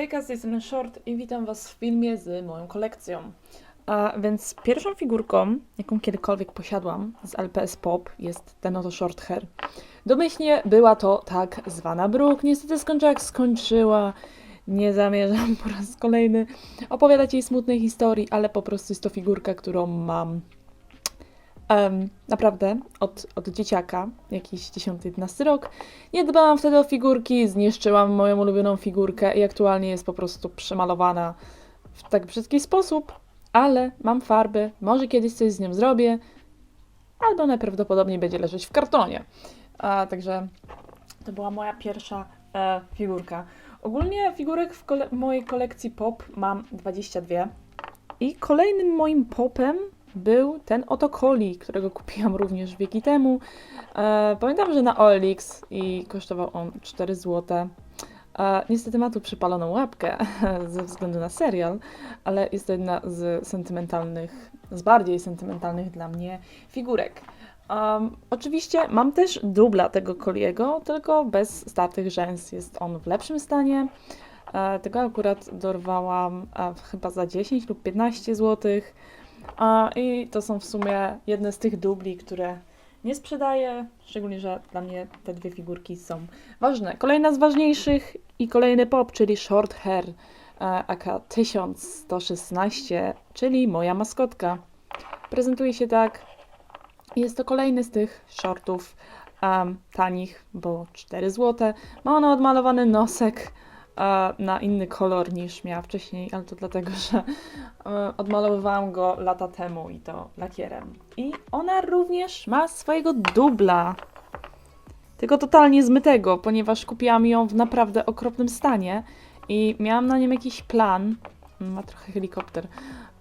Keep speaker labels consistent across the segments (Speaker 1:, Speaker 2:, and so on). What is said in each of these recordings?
Speaker 1: Hejka, z tej strony Short i witam Was w filmie z moją kolekcją. A więc pierwszą figurką, jaką kiedykolwiek posiadłam z LPS Pop jest ten oto short hair. Domyślnie była to tak zwana Brooke. Niestety skończyła jak skończyła. Nie zamierzam po raz kolejny opowiadać jej smutnej historii, ale po prostu jest to figurka, którą mam em, naprawdę od, od dzieciaka, jakiś 10-11 rok. Nie dbałam wtedy o figurki, zniszczyłam moją ulubioną figurkę i aktualnie jest po prostu przemalowana w tak brzydki sposób, ale mam farby, może kiedyś coś z nią zrobię, albo najprawdopodobniej będzie leżeć w kartonie. A, także to była moja pierwsza e, figurka. Ogólnie figurek w kole- mojej kolekcji pop mam 22. I kolejnym moim popem był ten oto Coli, którego kupiłam również wieki temu. E, pamiętam, że na OLX i kosztował on 4 zł. E, niestety ma tu przypaloną łapkę ze względu na serial, ale jest to jedna z sentymentalnych, z bardziej sentymentalnych dla mnie figurek. Um, oczywiście mam też dubla tego Coliego, tylko bez startych rzęs. Jest on w lepszym stanie. E, tego akurat dorwałam e, chyba za 10 lub 15 zł. A, I to są w sumie jedne z tych dubli, które nie sprzedaję, szczególnie, że dla mnie te dwie figurki są ważne. Kolejna z ważniejszych i kolejny pop, czyli Short Hair e, AK 1116, czyli moja maskotka. Prezentuje się tak. Jest to kolejny z tych shortów em, tanich, bo 4 zł. Ma ona odmalowany nosek na inny kolor niż miała wcześniej, ale to dlatego, że e, odmalowywałam go lata temu i to lakierem. I ona również ma swojego dubla. Tylko totalnie zmytego, ponieważ kupiłam ją w naprawdę okropnym stanie i miałam na nim jakiś plan. Ma trochę helikopter.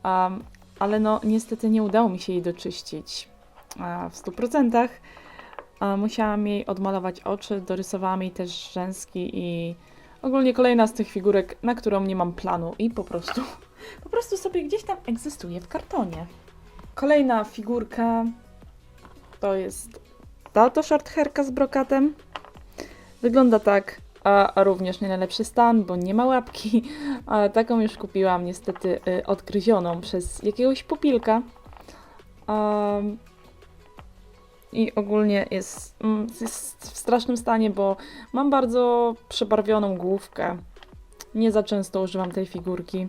Speaker 1: Um, ale no niestety nie udało mi się jej doczyścić e, w 100%. E, musiałam jej odmalować oczy, dorysowałam jej też rzęski i ogólnie kolejna z tych figurek, na którą nie mam planu i po prostu, po prostu sobie gdzieś tam egzystuje w kartonie. Kolejna figurka to jest ta oto short hairka z brokatem. Wygląda tak, a, a również nie najlepszy stan, bo nie ma łapki. A, taką już kupiłam niestety y, odgryzioną przez jakiegoś pupilka. Um, I ogólnie jest, mm, jest w strasznym stanie, bo mam bardzo przebarwioną główkę. Nie za często używam tej figurki.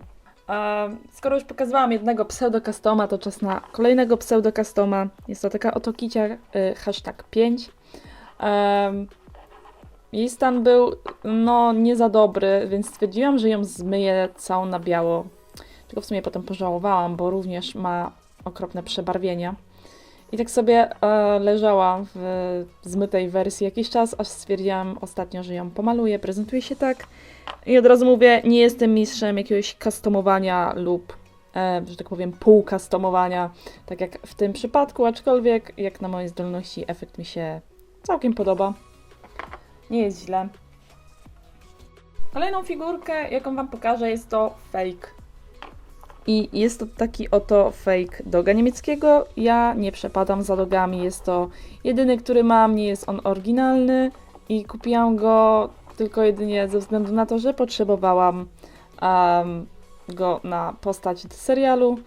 Speaker 1: Skoro już pokazywałam jednego pseudokastoma, to czas na kolejnego pseudokastoma. Jest to taka oto kicia y, hashtag 5. Um, jej stan był no nie za dobry, więc stwierdziłam, że ją zmyję całą na biało. Tylko w sumie potem pożałowałam, bo również ma okropne przebarwienia. I tak sobie e, leżała w zmytej wersji jakiś czas, aż stwierdziłam ostatnio, że ją pomaluję. Prezentuje się tak. I od razu mówię, nie jestem mistrzem jakiegoś customowania lub, e, że tak powiem, pół customowania, tak jak w tym przypadku, aczkolwiek jak na moje zdolności efekt mi się całkiem podoba. Nie jest źle. Kolejną figurkę, jaką Wam pokażę, jest to fake. I jest to taki oto fake doga niemieckiego. Ja nie przepadam za dogami, jest to jedyny, który mam, nie jest on oryginalny i kupiłam go tylko jedynie ze względu na to, że potrzebowałam um, go na postać do serialu.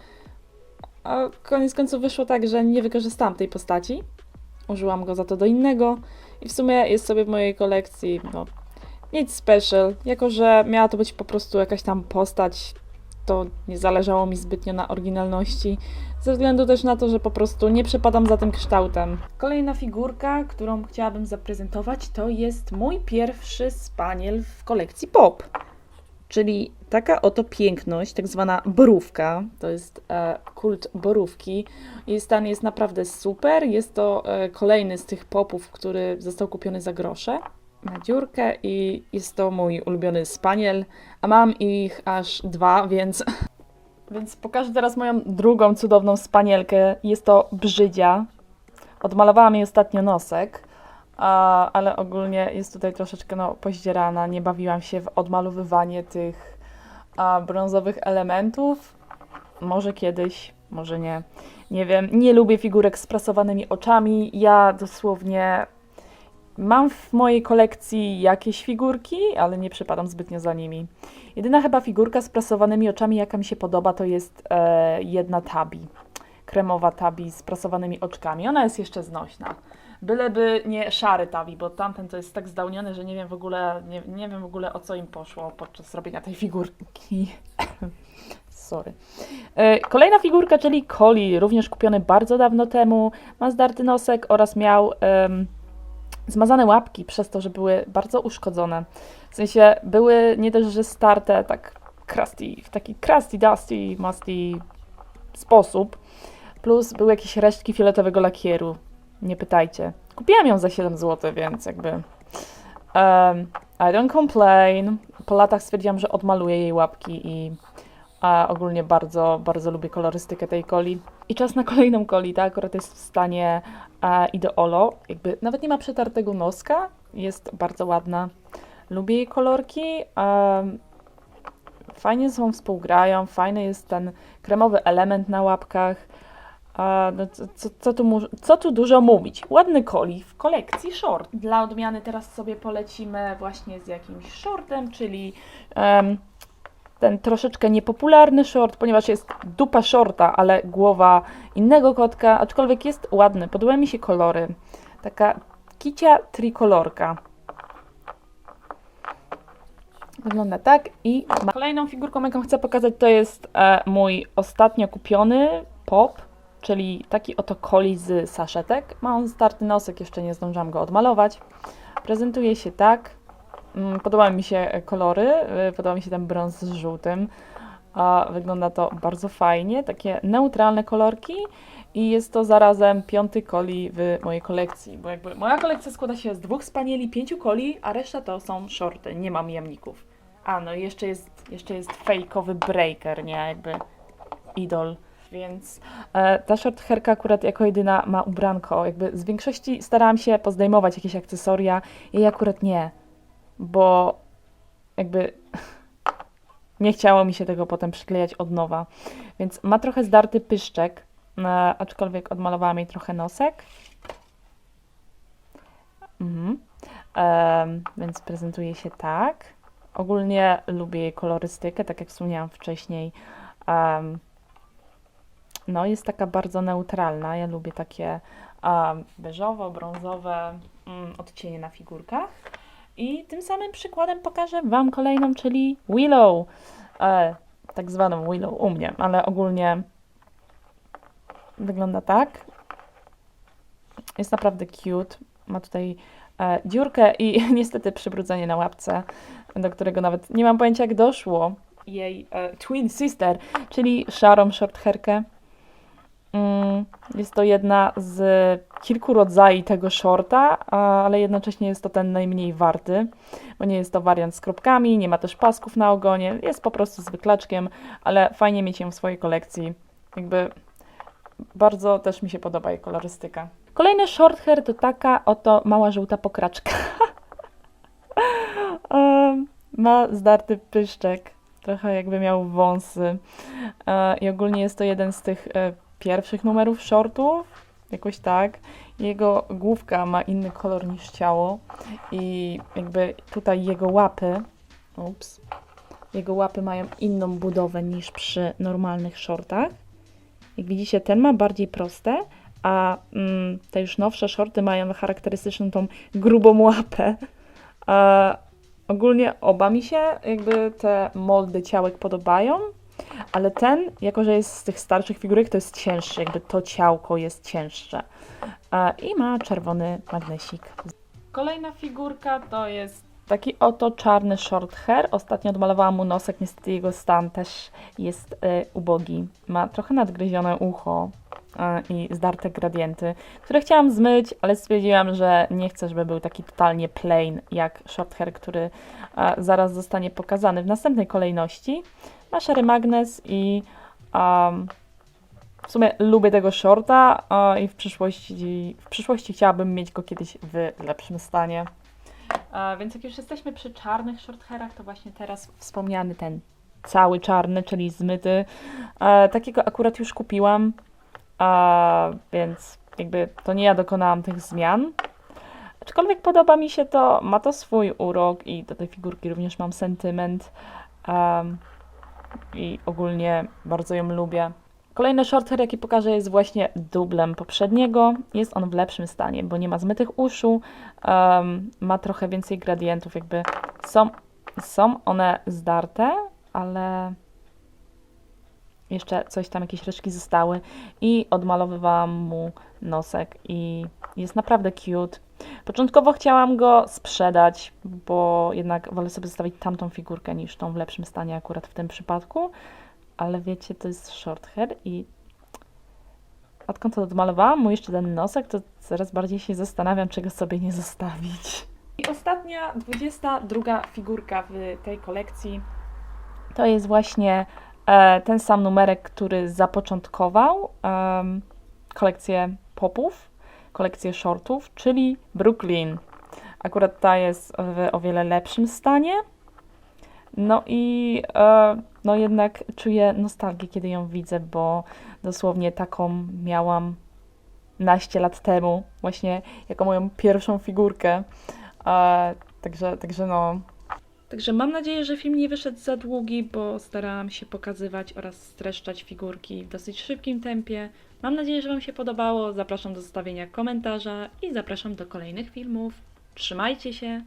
Speaker 1: A koniec końców wyszło tak, że nie wykorzystałam tej postaci. Użyłam go za to do innego i w sumie jest sobie w mojej kolekcji no, nic special. Jako, że miała to być po prostu jakaś tam postać, to nie zależało mi zbytnio na oryginalności, ze względu też na to, że po prostu nie przepadam za tym kształtem. Kolejna figurka, którą chciałabym zaprezentować, to jest mój pierwszy spaniel w kolekcji Pop. Czyli taka oto piękność, tak zwana borówka, to jest e, kult borówki. Jej stan jest naprawdę super. Jest to e, kolejny z tych popów, który został kupiony za grosze. Ma dziurkę i jest to mój ulubiony spaniel, a mam ich aż dwa, więc... Więc pokażę teraz moją drugą cudowną spanielkę. Jest to Brzydzia. Odmalowałam jej ostatnio nosek, a, ale ogólnie jest tutaj troszeczkę no, poździerana. Nie bawiłam się w odmalowywanie tych a, brązowych elementów. Może kiedyś, może nie. Nie wiem. Nie lubię figurek z prasowanymi oczami. Ja dosłownie mam w mojej kolekcji jakieś figurki, ale nie przypadam zbytnio za nimi. Jedyna chyba figurka z prasowanymi oczami, jaka mi się podoba, to jest e, jedna tabi. Kremowa tabi z prasowanymi oczkami. Ona jest jeszcze znośna. Byleby nie szary tabi, bo tamten to jest tak zdałniony, że nie wiem w ogóle, nie, nie wiem w ogóle o co im poszło podczas robienia tej figurki. Sorry. E, Kolejna figurka, czyli Coli, również kupiony bardzo dawno temu. Ma zdarty nosek oraz miał em, zmazane łapki przez to, że były bardzo uszkodzone. W sensie były nie dość, że starte tak crusty, w taki crusty, dusty, musty sposób. Plus były jakieś resztki fioletowego lakieru. Nie pytajcie. Kupiłam ją za 7 zł, więc jakby. Um, I don't complain. Po latach stwierdziłam, że odmaluję jej łapki i a ogólnie bardzo, bardzo lubię kolorystykę tej coli. I czas na kolejną coli, ta akurat jest w stanie e, ideolo. Jakby nawet nie ma przetartego noska, jest bardzo ładna. Lubię jej kolorki. em, fajnie ze sobą współgrają, fajny jest ten kremowy element na łapkach. A, no, co, co, tu co tu dużo mówić? Ładny coli w kolekcji short. Dla odmiany teraz sobie polecimy właśnie z jakimś shortem, czyli ten troszeczkę niepopularny short, ponieważ jest dupa shorta, ale głowa innego kotka, aczkolwiek jest ładny. Podobają mi się kolory. Taka kicia trikolorka. Wygląda tak i kolejną figurką, jaką chcę pokazać, to jest e, mój ostatnio kupiony pop, czyli taki oto coli z saszetek. Ma on starty nosek, jeszcze nie zdążyłam go odmalować. Prezentuje się tak. Mm, Podobają mi się e, kolory, y, podoba mi się ten brąz z żółtym. A wygląda to bardzo fajnie, takie neutralne kolorki i jest to zarazem piąty coli w mojej kolekcji, bo jakby moja kolekcja składa się z dwóch spanieli, pięciu coli, a reszta to są shorty, nie mam jamników. A no i jeszcze jest, jeszcze jest fejkowy breaker, nie, jakby idol. Więc e, ta short hairka akurat jako jedyna ma ubranko. Jakby z większości starałam się pozdejmować jakieś akcesoria, jej akurat nie bo jakby nie chciało mi się tego potem przyklejać od nowa. Więc ma trochę zdarty pyszczek, e, aczkolwiek odmalowałam jej trochę nosek. Mhm. Em, więc prezentuje się tak. Ogólnie lubię jej kolorystykę, tak jak wspomniałam wcześniej. No, jest taka bardzo neutralna. Ja lubię takie um, beżowo-brązowe mm, odcienie na figurkach. I tym samym przykładem pokażę Wam kolejną, czyli Willow. E, tak zwaną Willow u mnie, ale ogólnie wygląda tak. Jest naprawdę cute. Ma tutaj e, dziurkę i niestety przybrudzenie na łapce, do którego nawet nie mam pojęcia jak doszło. Jej e, twin sister, czyli szarą short hairkę. Mm, Jest to jedna z kilku rodzajów tego shorta, ale jednocześnie jest to ten najmniej warty, bo nie jest to wariant z kropkami, nie ma też pasków na ogonie, jest po prostu zwyklaczkiem, ale fajnie mieć ją w swojej kolekcji. Jakby bardzo też mi się podoba jej kolorystyka. Kolejny short hair to taka oto mała żółta pokraczka. Ma zdarty pyszczek, trochę jakby miał wąsy. E, I ogólnie jest to jeden z tych e, pierwszych numerów shortów, jakoś tak. Jego główka ma inny kolor niż ciało i jakby tutaj jego łapy, ups, jego łapy mają inną budowę niż przy normalnych shortach. Jak widzicie, ten ma bardziej proste, a mm, te już nowsze shorty mają charakterystyczną tą grubą łapę. Ogólnie oba mi się jakby te moldy ciałek podobają, ale ten, jako że jest z tych starszych figurek, to jest cięższy, jakby to ciałko jest cięższe. E, I ma czerwony magnesik. Kolejna figurka to jest taki oto czarny short hair. Ostatnio odmalowałam mu nosek, niestety jego stan też jest e, ubogi. Ma trochę nadgryzione ucho i zdarte gradienty, które chciałam zmyć, ale stwierdziłam, że nie chcę, żeby był taki totalnie plain jak short hair, który zaraz zostanie pokazany w następnej kolejności. Ma szary magnes i um, w sumie lubię tego shorta i w przyszłości, w przyszłości chciałabym mieć go kiedyś w lepszym stanie. Więc jak już jesteśmy przy czarnych short hairach, to właśnie teraz wspomniany ten cały czarny, czyli zmyty. E, takiego akurat już kupiłam, a, więc jakby to nie ja dokonałam tych zmian. Aczkolwiek podoba mi się to, ma to swój urok i do tej figurki również mam sentyment. em, I ogólnie bardzo ją lubię. Kolejny short hair, jaki pokażę, jest właśnie dublem poprzedniego. Jest on w lepszym stanie, bo nie ma zmytych uszu, em, ma trochę więcej gradientów, jakby są, są one zdarte, ale jeszcze coś tam, jakieś resztki zostały i odmalowywałam mu nosek i jest naprawdę cute. Początkowo chciałam go sprzedać, bo jednak wolę sobie zostawić tamtą figurkę niż tą w lepszym stanie akurat w tym przypadku, ale wiecie, to jest short hair i odkąd to odmalowałam mu jeszcze ten nosek, to coraz bardziej się zastanawiam, czego sobie nie zostawić. I ostatnia, 22 figurka w tej kolekcji to jest właśnie ten sam numerek, który zapoczątkował em, kolekcję popów, kolekcję shortów, czyli Brooklyn. Akurat ta jest w o wiele lepszym stanie. No i e, no jednak czuję nostalgię, kiedy ją widzę, bo dosłownie taką miałam naście lat temu, właśnie jako moją pierwszą figurkę. E, także, także no. Także mam nadzieję, że film nie wyszedł za długi, bo starałam się pokazywać oraz streszczać figurki w dosyć szybkim tempie. Mam nadzieję, że Wam się podobało. Zapraszam do zostawienia komentarza i zapraszam do kolejnych filmów. Trzymajcie się!